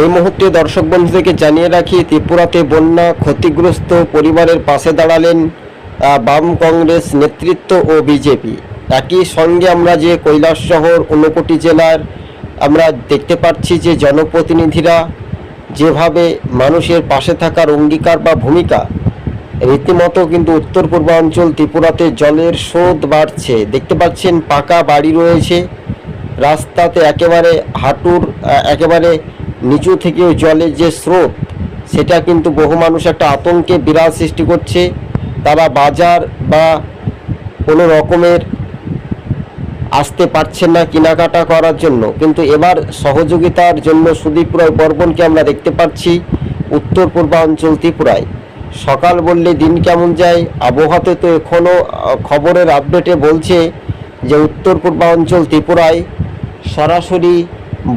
এই মুহূর্তে দর্শক বন্ধুদেরকে জানিয়ে রাখি, ত্রিপুরাতে বন্যা ক্ষতিগ্রস্ত পরিবারের পাশে দাঁড়ালেন বাম কংগ্রেস নেতৃত্ব ও বিজেপি। একই সঙ্গে আমরা যে কৈলাস শহর, ঊনকোটি জেলার আমরা দেখতে পাচ্ছি যে জনপ্রতিনিধিরা যেভাবে মানুষের পাশে থাকার অঙ্গীকার বা ভূমিকা, রীতিমতো কিন্তু উত্তর পূর্বাঞ্চল ত্রিপুরাতে জলের স্রোত বাড়ছে। দেখতে পাচ্ছেন, পাকা বাড়ি রয়েছে, রাস্তাতে একেবারে হাঁটুর একেবারে নিচু থেকেও জলের যে স্রোত, সেটা কিন্তু বহু মানুষ একটা আতঙ্কে বিরাট সৃষ্টি করছে। তারা বাজার বা কোনো রকমের আসতে পারছেন না কেনাকাটা করার জন্য। কিন্তু এবার সহযোগিতার জন্য সুদীপুরায় বর্বনকে আমরা দেখতে পাচ্ছি, উত্তর পূর্বাঞ্চল ত্রিপুরায়। সকাল বললে দিন কেমন যায়? আবহাওয়াতে তো এখনও খবরের আপডেটে বলছে যে উত্তর পূর্বাঞ্চল ত্রিপুরায় সরাসরি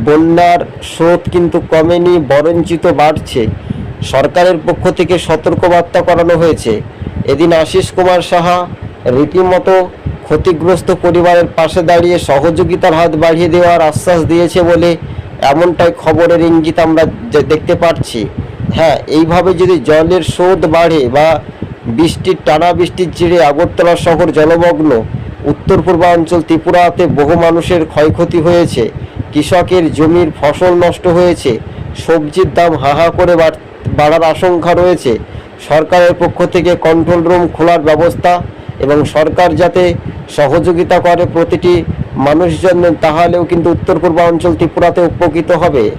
বন্যার স্রোত কিন্তু কমেনি, বরঞ্চিত বাড়ছে। সরকারের পক্ষ থেকে সতর্কবার্তা করানো হয়েছে। এদিন আশিস কুমার সাহা রীতিমতো ক্ষতিগ্রস্ত পরিবারের পাশে দাঁড়িয়ে সহযোগিতার হাত বাড়িয়ে দেওয়ার আশ্বাস দিয়েছে বলে এমনটাই খবরের ইঙ্গিত আমরা দেখতে পাচ্ছি হ্যাঁ এইভাবে যদি জলের স্রোত বাড়ে বা বৃষ্টির টানা বৃষ্টির জেরে আগরতলা শহর জলমগ্ন উত্তর পূর্বাঞ্চল ত্রিপুরাতে বহু মানুষের ক্ষয়ক্ষতি হয়েছে। কৃষকের জমির ফসল নষ্ট হয়েছে, সবজির দাম হাহা করে বাড়- বাড়ার আশঙ্কা রয়েছে। সরকারের পক্ষ থেকে কন্ট্রোল রুম খোলার ব্যবস্থা এবং সরকার যাতে সহযোগিতা করে প্রতিটি মানুষজন, তাহলেও কিন্তু উত্তর পূর্বাঞ্চল ত্রিপুরাতে উপকৃত হবে।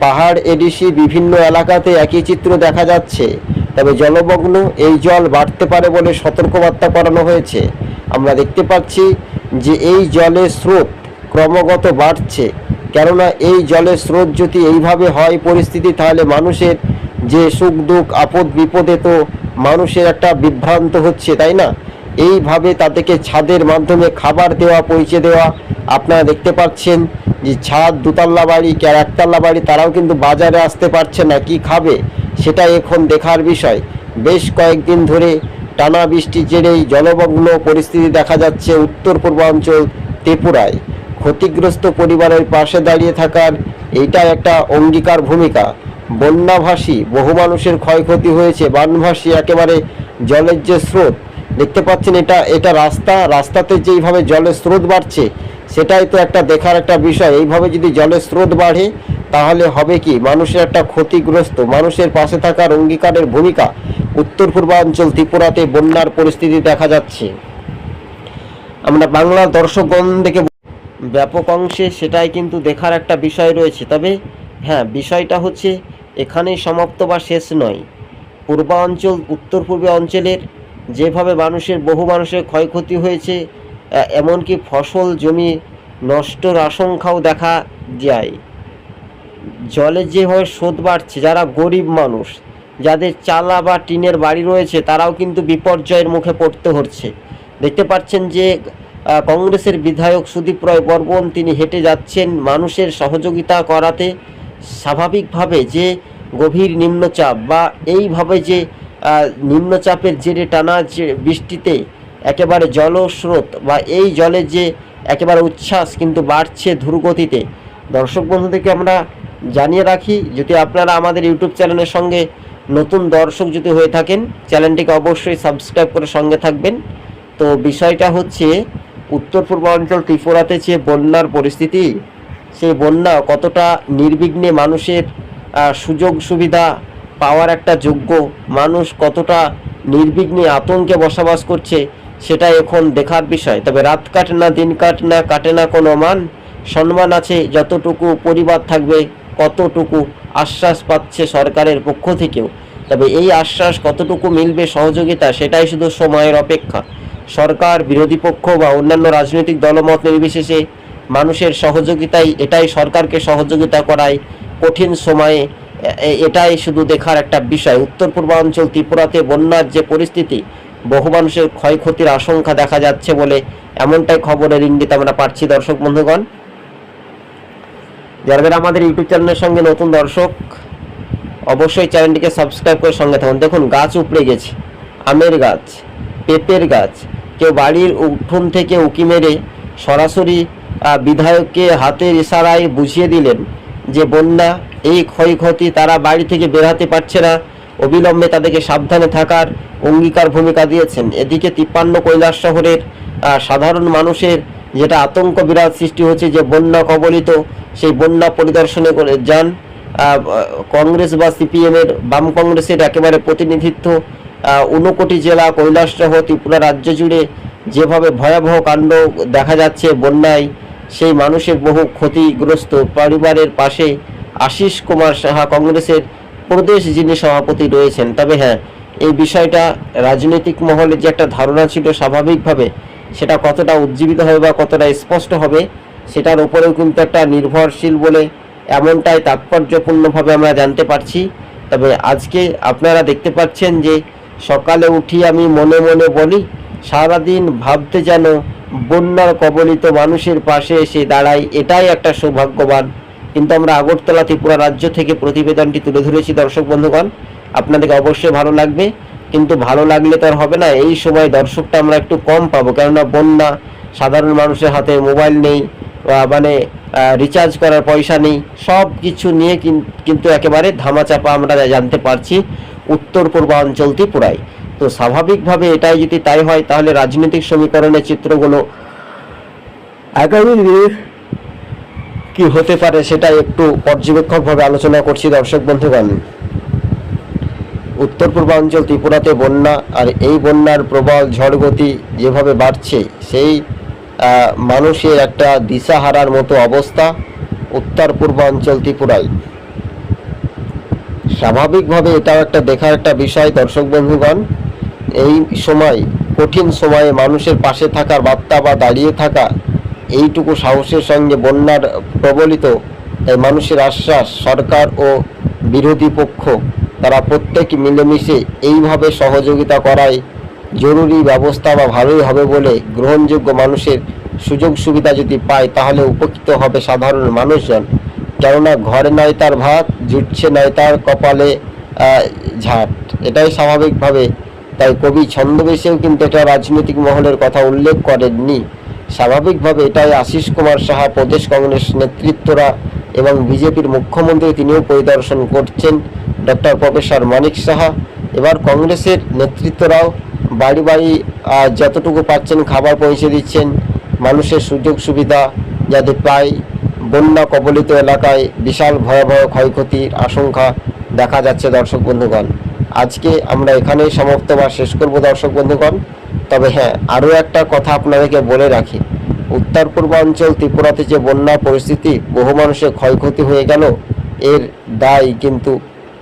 পাহাড়, এডিসি, বিভিন্ন এলাকাতে একই চিত্র দেখা যাচ্ছে। তবে জলমগ্ন এই জল বাড়তে পারে বলে সতর্কবার্তা করানো হয়েছে। আমরা দেখতে পাচ্ছি যে এই জলের স্রোত ক্রমাগত বাড়ছে। কেননা এই জলের স্রোত যদি এইভাবে হয় পরিস্থিতি, তাহলে মানুষের যে সুখ দুঃখ, আপদ বিপদে তো মানুষের একটা বিভ্রান্ত হচ্ছে, তাই না? এইভাবে তাদেরকে ছাদের মাধ্যমে খাবার দেওয়া, পৌঁছে দেওয়া, আপনারা দেখতে পাচ্ছেন যে ছাদ দুতলা বাড়ি কে একতলা বাড়ি, তারাও কিন্তু বাজারে আসতে পারছে না, কি খাবে? সেটা এখন দেখার বিষয়। বেশ কয়েকদিন ধরে টানা বৃষ্টির জেরেই জলমগ্ন পরিস্থিতি দেখা যাচ্ছে উত্তর পূর্বাঞ্চল ত্রিপুরায়। ক্ষতিগ্রস্ত পরিবারের পাশে দাঁড়িয়ে থাকার এইটা একটা অঙ্গীকার ভূমিকা। বন্যাভাসী, বহু মানুষের ক্ষয়ক্ষতি হয়েছে, বানভাসী একেবারে জলের যে স্রোত, দেখতে পাচ্ছেন এটা এটা রাস্তা, রাস্তাতে যেইভাবে জলের স্রোত বাড়ছে, সেটাই তো একটা দেখার একটা বিষয়। এইভাবে যদি জলের স্রোত বাড়ে, তাহলে হবে কি? মানুষের একটা ক্ষতিগ্রস্ত, মানুষের পাশে থাকার অঙ্গীকারের ভূমিকা উত্তর পূর্বাঞ্চল ত্রিপুরাতে বন্যার পরিস্থিতি দেখা যাচ্ছে। আমরা বাংলার দর্শকগণ থেকে ব্যাপক অংশে সেটাই কিন্তু দেখার একটা বিষয় রয়েছে। তবে হ্যাঁ বিষয়টা হচ্ছে এখানেই সমাপ্ত বা শেষ নয়। পূর্বাঞ্চল উত্তর পূর্বে অঞ্চলের যেভাবে মানুষের, বহু মানুষের ক্ষয়ক্ষতি হয়েছে এমনকি ফসল, জমি নষ্টর আশঙ্কাও দেখা যায়। জলের যেভাবে স্রোত বাড়ছে, যারা গরিব মানুষ, যাদের চালা বা টিনের বাড়ি রয়েছে, তারাও কিন্তু বিপর্যয়ের মুখে পড়তে হচ্ছে। দেখতে পাচ্ছেন যে কংগ্রেসের বিধায়ক সুদীপ রয় বর্মন, তিনি হেঁটে যাচ্ছেন মানুষের সহযোগিতা করাতে। স্বাভাবিকভাবে যে গভীর নিম্নচাপ বা এইভাবে যে নিম্নচাপের জেরে টানা যে বৃষ্টিতে একেবারে জলস্রোত বা এই জলের যে একেবারে উচ্ছ্বাস কিন্তু বাড়ছে ধুরগতিতে। দর্শক বন্ধুদেরকে আমরা জানিয়ে রাখি, যদি আপনারা আমাদের ইউটিউব চ্যানেলের সঙ্গে নতুন দর্শক যদি হয়ে থাকেন, চ্যানেলটিকে অবশ্যই সাবস্ক্রাইব করে সঙ্গে থাকবেন। তো বিষয়টা হচ্ছে উত্তর পূর্বাঞ্চল ত্রিপুরাতে যে বন্যার পরিস্থিতি, সেই বন্যা কতটা নির্বিঘ্নে মানুষের সুযোগ সুবিধা পাওয়ার একটা যোগ্য মানুষ কতটা নির্বিঘ্নে আতঙ্কে বসবাস করছে, সেটা এখন দেখার বিষয়। তবে রাত কাটে না, দিন কাট না, কাটে না কোনো মান, সম্মান আছে যতটুকু, পরিবার থাকবে কতটুকু আশ্বাস পাচ্ছে সরকারের পক্ষ থেকেও। তবে এই আশ্বাস কতটুকু মিলবে সহযোগিতা, সেটাই শুধু সময়ের অপেক্ষা। সরকার, বিরোধী পক্ষ বা অন্যান্য রাজনৈতিক দলমত নির্বিশেষে মানুষের সহযোগিতাই, এটাই সরকারকে সহযোগিতা করায় কঠিন সময়ে এটাই শুধু দেখার একটা বিষয়। উত্তর পূর্বাঞ্চল ত্রিপুরাতে বন্যার যে পরিস্থিতি, বহু মানুষের ক্ষয়ক্ষতির আশঙ্কা দেখা যাচ্ছে বলে এমনটাই খবরের ইঙ্গিত আমরা পাচ্ছি। দর্শক বন্ধুগণ, যারা যারা আমাদের ইউটিউব চ্যানেলের সঙ্গে নতুন দর্শক, অবশ্যই চ্যানেলটিকে সাবস্ক্রাইব করে সঙ্গে থাকুন। দেখুন, গাছ উপড়ে গেছে। আমের গাছ, পেঁপের গাছ কেউ বাড়ির উঠোন থেকে উকি মেরে সরাসরি বিধায়ককে হাতের ইশারায় বুঝিয়ে দিলেন যে বন্যা, এই ক্ষয়ক্ষতি তারা বাড়ি থেকে বেরাতে পারছে না। অবিলম্বে তাদেরকে সাবধানে থাকার অঙ্গীকার ভূমিকা দিয়েছেন। এদিকে তিপ্পান্ন কৈলাস শহরের সাধারণ মানুষের যেটা আতঙ্ক বিরাট সৃষ্টি হচ্ছে যে বন্যা কবলিত, সেই বন্যা পরিদর্শনে করে যান। কংগ্রেস বা সিপিএম এর বাম কংগ্রেসের একেবারে প্রতিনিধিত্ব ঊনকোটি জেলা কৈলাস সহ ত্রিপুরা রাজ্য জুড়ে যেভাবে ভয়াবহ কাণ্ড দেখা যাচ্ছে বন্যায়, সেই মানুষের বহু ক্ষতিগ্রস্ত পরিবারের পাশে আশিস কুমার সাহা কংগ্রেসের প্রদেশ যিনি সভাপতি রয়েছেন। তবে হ্যাঁ এই বিষয়টা রাজনৈতিক মহলে যে একটা ধারণা ছিল স্বাভাবিকভাবে, সেটা কতটা উজ্জীবিত হবে বা কতটা স্পষ্ট হবে, সেটার উপরেও কিন্তু একটা নির্ভরশীল বলে এমনটাই তাৎপর্যপূর্ণভাবে আমরা জানতে পারছি। তবে আজকে আপনারা দেখতে পাচ্ছেন যে সকালে উঠি আমি মনে মনে বলি, সারাদিন ভাবতে যেন বন্যার কবলিত মানুষের পাশে এসে দাঁড়াই, এটাই একটা সৌভাগ্যবান। কিন্তু আমরা আগরতলা ত্রিপুরা রাজ্য থেকে প্রতিবেদনটি তুলে ধরেছি, দর্শক বন্ধুগণ, আপনাদেরকে অবশ্যই ভালো লাগবে। কিন্তু ভালো লাগলে তো আর হবে না, এই সময় দর্শকটা আমরা একটু কম পাবো, কেননা বন্যা, সাধারণ মানুষের হাতে মোবাইল নেই মানে রিচার্জ করার পয়সা নেই সব কিছু নিয়ে কিন- কিন্তু একেবারে ধামাচাপা আমরা জানতে পারছি। উত্তর পূর্বাঞ্চল ত্রিপুরায়। তো স্বাভাবিকভাবে এটাই যদি তাই হয়, তাহলে রাজনৈতিক সমীকরণের চিত্রগুলো আগামী দিনে কি হতে পারে সেটা একটু পর্যবেক্ষকভাবে আলোচনা করছি, দর্শক বন্ধুগণ। উত্তর পূর্বাঞ্চল ত্রিপুরাতে বন্যা আর এই বন্যার প্রবল ঝড় গতি যেভাবে বাড়ছে, সেই মানুষের একটা দিশাহারার মতো অবস্থা উত্তর পূর্বাঞ্চল ত্রিপুরায়। স্বাভাবিকভাবে এটাও একটা দেখার একটা বিষয়, দর্শক বন্ধুগণ। এই সময়, কঠিন সময়ে মানুষের পাশে থাকার বার্তা বা দাঁড়িয়ে থাকা, এইটুকু সাহসের সঙ্গে বন্যার প্রবলিত এই মানুষের আশ্বাস সরকার ও বিরোধী পক্ষ, তারা প্রত্যেক মিলেমিশে এইভাবে সহযোগিতা করায় জরুরি ব্যবস্থা বা ভালোই হবে বলে গ্রহণযোগ্য মানুষের সুযোগ সুবিধা যদি পায়, তাহলে উপকৃত হবে সাধারণ মানুষজন। কেননা ঘরে নয় তার ভাত, জুটছে নয় তার কপালে ঝাট। এটাই স্বাভাবিকভাবে। তাই কবি ছন্দবেশেও কিন্তু এটা রাজনৈতিক মহলের কথা উল্লেখ করেননি। স্বাভাবিকভাবে এটাই আশিস কুমার সাহা প্রদেশ কংগ্রেস নেতৃত্বরা এবং বিজেপির মুখ্যমন্ত্রী তিনিও পরিদর্শন করছেন ডক্টর প্রফেসর মানিক সাহা। এবার কংগ্রেসের নেতৃত্বরাও বাড়ি বাড়ি যতটুকু পাচ্ছেন খাবার পৌঁছে দিচ্ছেন। মানুষের সুযোগ সুবিধা যাতে পায় বন্যা কবলিত এলাকায় বিশাল ভয়াবহ ক্ষয়ক্ষতির আশঙ্কা দেখা যাচ্ছে দর্শক বন্ধুগণ। আজকে আমরা এখানেই সমাপ্ত বা শেষ করব দর্শক বন্ধুগণ। তবে হ্যাঁ আরও একটা কথা আপনাদেরকে বলে রাখি। উত্তর পূর্বাঞ্চল ত্রিপুরাতে যে বন্যা পরিস্থিতি, বহু মানুষের ক্ষয়ক্ষতি হয়ে গেল, এর দায় কিন্তু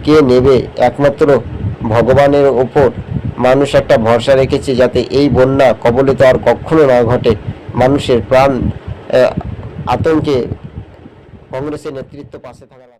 কে নেবে? একমাত্র ভগবানের ওপর মানুষ একটা ভরসা রেখেছে যাতে এই বন্যা কবলিত আর কখনো না ঘটে। মানুষের প্রাণ আতঙ্কে কংগ্রেসের নেতৃত্ব পাশে থাকার